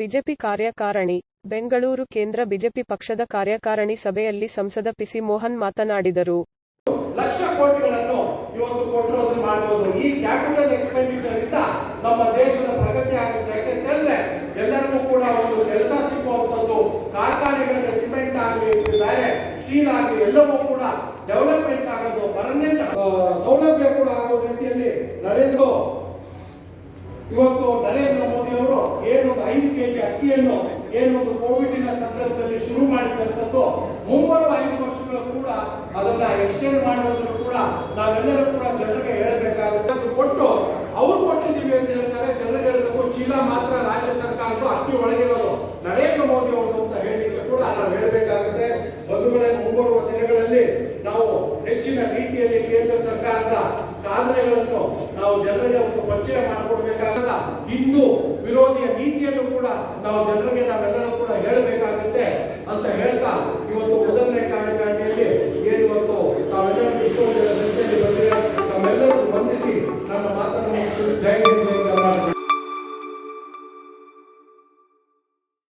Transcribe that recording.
BJP ಕಾರ್ಯಕಾರಣಿ, Bengaluru ಕೇಂದ್ರ BJP ಪಕ್ಷದ ಕಾರ್ಯಕಾರಣಿ ಸಭೆಯಲ್ಲಿ ಸಂಸದ ಪಿಸಿ ಮೋಹನ್ ಮಾತನಾಡಿದರು. ಲಕ್ಷ ಕೋಟಿಗಳನ್ನು ಇವತ್ತು ಕೊಟ್ಟಿರೋದನ್ನ ಮಾಡಬಹುದು ಈ ಕ್ಯಾಪಿಟಲ್ ಎಕ್ಸ್ಪೆಂಡಿಚರ್ ಇಂದ ನಮ್ಮ ದೇಶದ ಪ್ರಗತಿ ಆಗುತ್ತೆ. ಯಾಕೆಂತಂದ್ರೆ ಎಲ್ಲರಿಗೂ ಕೂಡ ಒಂದು ಕೆಲಸ ಸಿಗುವಂತದ್ದು ಕಾರ್ಖಾನೆಗಳಿಗೆ ಸಿಮೆಂಟ್ ಆಗಲಿ, ಬೇರೆ ಸ್ಟೀಲ್ ಆಗಲಿ, ಎಲ್ಲವೂ ಕೂಡ ಡೆವಲಪ್ಮೆಂಟ್ ಆಗೋದು ಪರ್ಮನೆಂಟ್ ಸೌಲಭ್ಯ ಕೂಡ ಆಗೋ ರೀತಿಯಲ್ಲಿ ನಡೆದು ಇವತ್ತು ಏನೊಂದು ಐದು ಕೆಜಿ ಅಕ್ಕಿಯನ್ನು ಏನೊಂದು ಕೋವಿಡಿನ ಸಂದರ್ಭದಲ್ಲಿ ಶುರು ಮಾಡಿದಂಥದ್ದು, ಮುಂಬರುವ ಐದು ವರ್ಷಗಳು ಕೂಡ ಅದನ್ನ ಎಕ್ಸ್ಟೆಂಡ್ ಮಾಡುವುದನ್ನು ಕೂಡ ನಾವೆಲ್ಲರೂ ಕೂಡ ಜನರಿಗೆ ಹೇಳಬೇಕಾಗುತ್ತೆ. ಅದು ಕೊಟ್ಟು ಅವ್ರು ಕೊಟ್ಟಿದ್ದೀವಿ ಅಂತ ಹೇಳ್ತಾರೆ ಜನರಿಗೆ ಹೇಳಬೇಕು ಚೀಲ ಮಾತ್ರ ರಾಜ್ಯ ಸರ್ಕಾರದ್ದು ಅಕ್ಕಿ ಒಳಗಿರೋದು. ನರೇಂದ್ರ ಮೋದಿ ಅವರು ಅಂತ ಹೇಳಲಿಕ್ಕೆ ಕೂಡ ನಾವು ಹೇಳಬೇಕಾಗುತ್ತೆ. ಬಂಧುಗಳೇ, ಮುಂಬರುವ ದಿನಗಳಲ್ಲಿ ನಾವು ಹೆಚ್ಚಿನ ರೀತಿಯಲ್ಲಿ ಕೇಂದ್ರ ಸರ್ಕಾರದ ಸಾಧನೆಗಳನ್ನು ನಾವು ಜನರಿಗೆ ಒಂದು ಪರಿಚಯ ಮಾಡಿಕೊಡ್ಬೇಕಾಗಲ್ಲ. ಕೂಡ ನಾವು ಜನರಿಗೆ ನಾವೆಲ್ಲರೂ